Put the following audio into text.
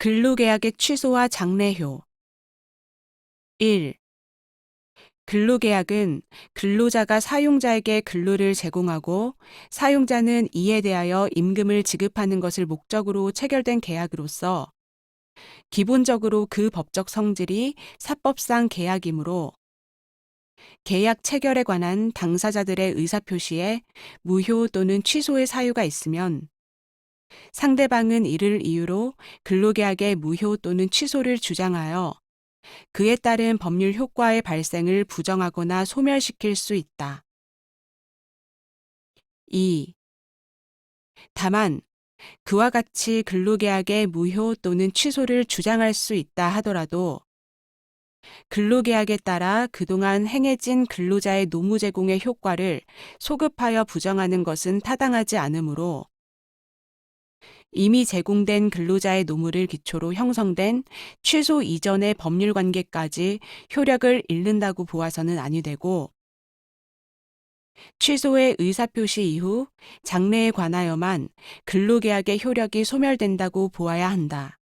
근로계약의 취소와 장래효 1. 근로계약은 근로자가 사용자에게 근로를 제공하고 사용자는 이에 대하여 임금을 지급하는 것을 목적으로 체결된 계약으로서 기본적으로 그 법적 성질이 사법상 계약이므로 계약 체결에 관한 당사자들의 의사표시에 무효 또는 취소의 사유가 있으면 상대방은 이를 이유로 근로계약의 무효 또는 취소를 주장하여 그에 따른 법률 효과의 발생을 부정하거나 소멸시킬 수 있다. 2. 다만 그와 같이 근로계약의 무효 또는 취소를 주장할 수 있다 하더라도 근로계약에 따라 그동안 행해진 근로자의 노무 제공의 효과를 소급하여 부정하는 것은 타당하지 않으므로 이미 제공된 근로자의 노무를 기초로 형성된 취소 이전의 법률 관계까지 효력을 잃는다고 보아서는 아니 되고 취소의 의사표시 이후 장래에 관하여만 근로계약의 효력이 소멸된다고 보아야 한다.